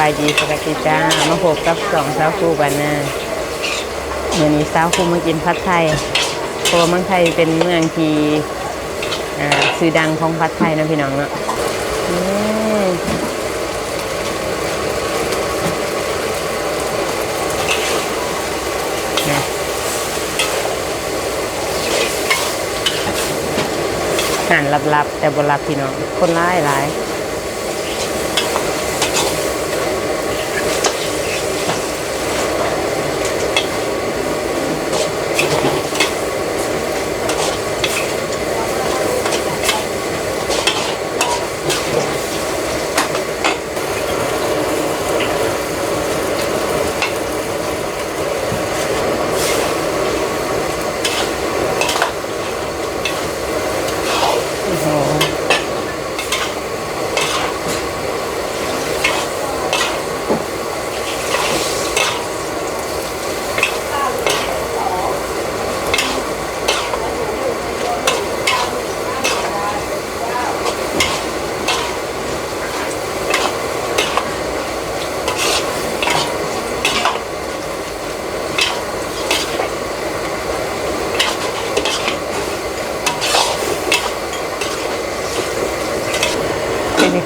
บายดีสวัสดีจ้ามาพบกับสองสาวคู่บ้านนาเมื่อนี้สาวคู่มากินผัดไทยเพราะว่าเมืองไทยเป็นเมืองที่อ่าชื่อดังของผัดไทยนะพี่น้องเนาะอืมนะหันลับๆแต่บรับพี่น้องคนร้ายหลายโ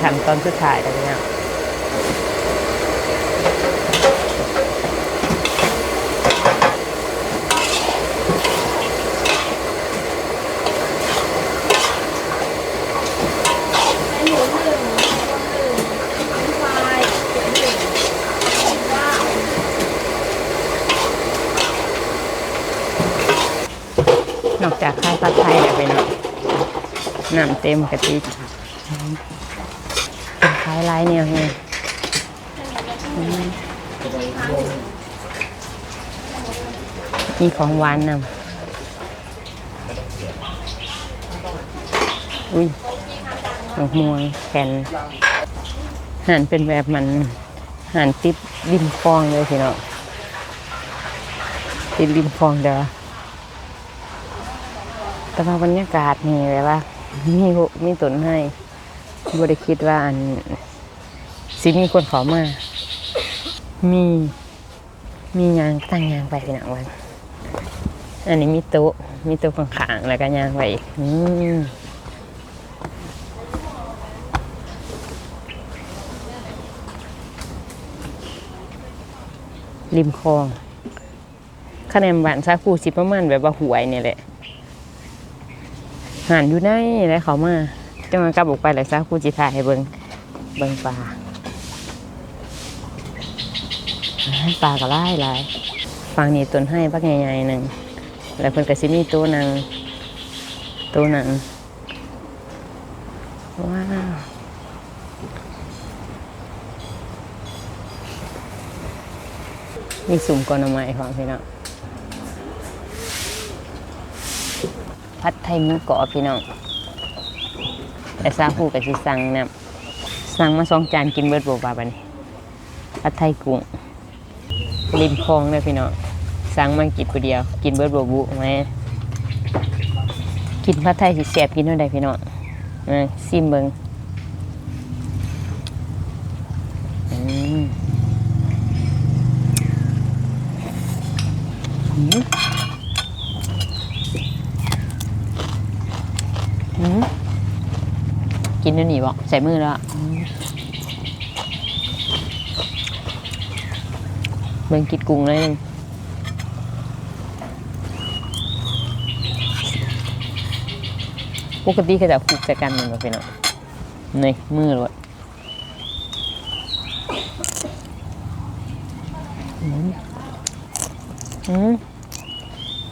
ขั้นตอนสุดท้ายแล้วเนี่ยหมูหนึ่งต้มหนึ่งน้ำฟรายเขียวหนึ่งว้านอกจากข้าวผัดไทยแล้วไปเนาะน้ำเต็มกะทิ ลายเนี่ยไงมีของหวานนำอุ้ยดอกมวงแผ่นหั่นเป็นแบบมันหั่นติดริมคลองเลยพี่เนาะติดริมคลองเด้อแต่ว่าบรรยากาศนี่แบบว่ามีหุมีตนให้บได้คิดว่าอัน สิมีคนขามา มี มียางตั้งยางไปเป็นอย่างวันอันนี้มีโต๊ะมีโต๊ะข้างๆแล้วก็ยางไปอีกอืมริมคลองคะแนนบ้านซาคูสิประมาณแบบว่าหวยนี่แหละหันอยู่ในแล้วเขามาจังหวะกลับออกไปเลยซะครูจิถ่ายให้เบิงเบิงปลาอ้าย ปลาก็ไล่หลายฟังนี่ต้นให้ปักใหญ่ๆหนึ่งแล้วเพิ่นก็สิมีตัวหนังตัวหนังว้าวมีสุ่มกอนไม้ของพี่น้องผัดไทยหมูกรอบพี่น้องแต่ซาฮูกับสิสั่งนะสั่งมาสองจานกินเบิดบ่บาบันี้ผัดไทยกุ้ง ริมคลองเลยพี่น้องสั่งมากินผู้เดียว กินเบิร์ดบ่บุไหมกินผัดไทยสิแซ่บกินเท่าใดพี่น้องมาซิมเบิงอืมอืมอืมกินเดี๋ยวนี้บอกใส่มือแล้วอะอืม เบิ่งกิดกุ้งเลยนึงปกติเขาจะคลุกใส่กันเหมือนกันเนาะนี่มือเลยอืม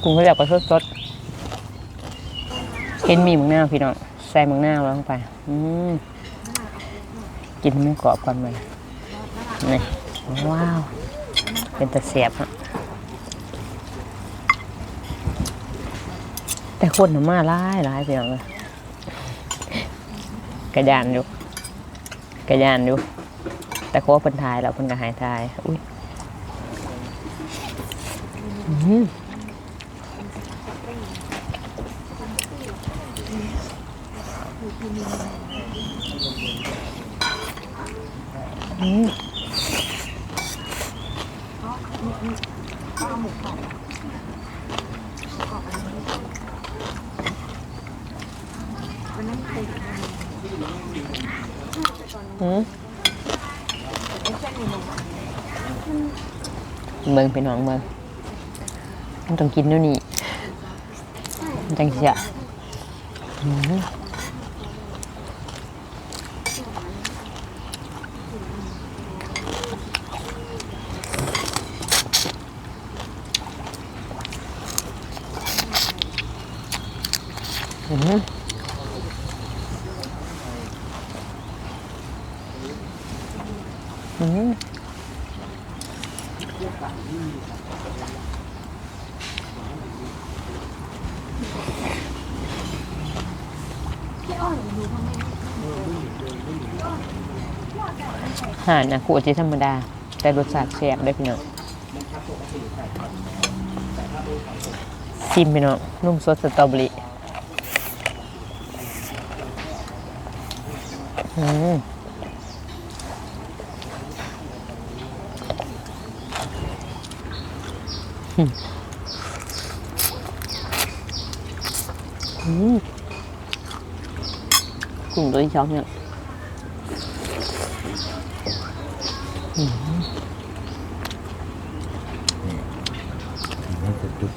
กุ้งเขาจะก็สดๆเห็นมีมึงหน้าพี่น้องใส่มึงหน้าลงไป อืมกินไม่กรอบก่อนเลยนี่ว้าว เป็นตะเสียบอะแต่คนมาหลายหลายพี่น้องเลยกระยานอยู่กระยานอยู่ แต่เขาว่าเพิ่นทายแล้วเพิ่นก็หายทายอุ้ยอืม อืม หืม เบิ่งพี่น้องเบิ่งมันต้องกินเดี๋ยวนี้จังเสียอืมอืมอืม อา หารนะขวดที่ธรรมดา แต่รสชาติแซ่บได้พี่น้องซิมพี่น้องนุ่มสดสตรอเบอรี่อืม อืมอืมกลุ่มด้วยช้อนเนี่ย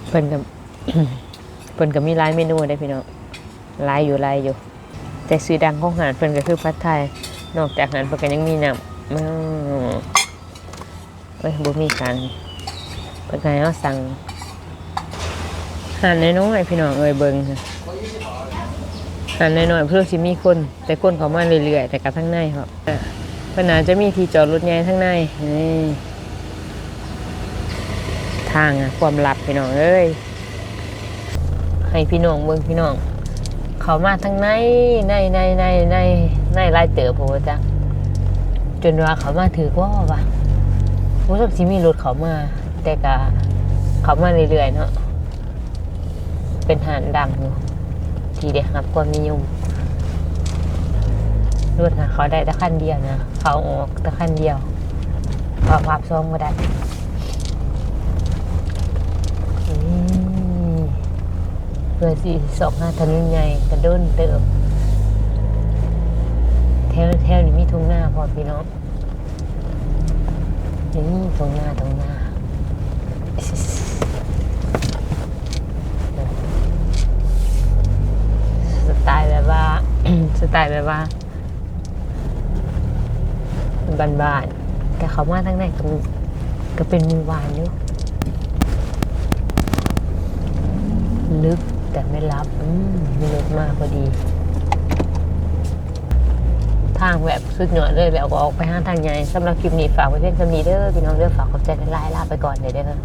เพิ่นกับเพิ่นก็มีหลายเมนูได้พี่น้องหลายอยู่หลายอยู่ แต่ซื้อดังของอาหารเพิ่นก็คือผัดไทย นอกจากนั้นเพิ่นก็ยังมีน้ำอืมเอ้ยบ่มีการ เพิ่นก็ให้เราสั่งหารน้อยๆพี่น้องเอ้ยเบิ่งค่ะหารน้อยๆเพื่อสิมีคน แต่คนเขามาเรื่อยๆแต่กับทั้งในครับเพิ่นาจจะมีที่จอดรถใหญ่ทั้งในนี่ทางอะความลับพี่น้องเอ้ยให้พี่น้องเบิ่งพี่น้องเขามาทั้งในในในในในในลายเต๋อผมจ้ะจนว่าเขามาถือว่าว่ะรู้สึกสิมีรถเขามา แต่กะเขามาเรื่อยๆเนาะเป็นหานดังอยู่ทีเดียวครับความนิยมรถนะเขาได้แต่ขั้นเดียวนะเขาออกแต่ขั้นเดียวเขาพับซองก็ได้เพื่อสี่สองห้าถนนใหญ่กระโดนเติมแถวแถวนี้มีทุ่งนาพอพี่น้องนี่ทุ่งนาทุ่งนาสไตล์แบบว่า สไตล์แบบว่าบ้านๆแต่เขามาทั้งในก็ก็เป็นมือวานอยู่ลึกแต่ไม่รับอืมมีรถมากพอดี ทางแบบสุดยอดเลยแล้วก็ออกไปห้างทางใหญ่สำหรับคลิปนี้ฝากไว้เพียงเท่านี้เด้อพี่น้องเด้อฝากขอบใจกันไลน์ลาไปก่อนเดี๋ยวเด้อ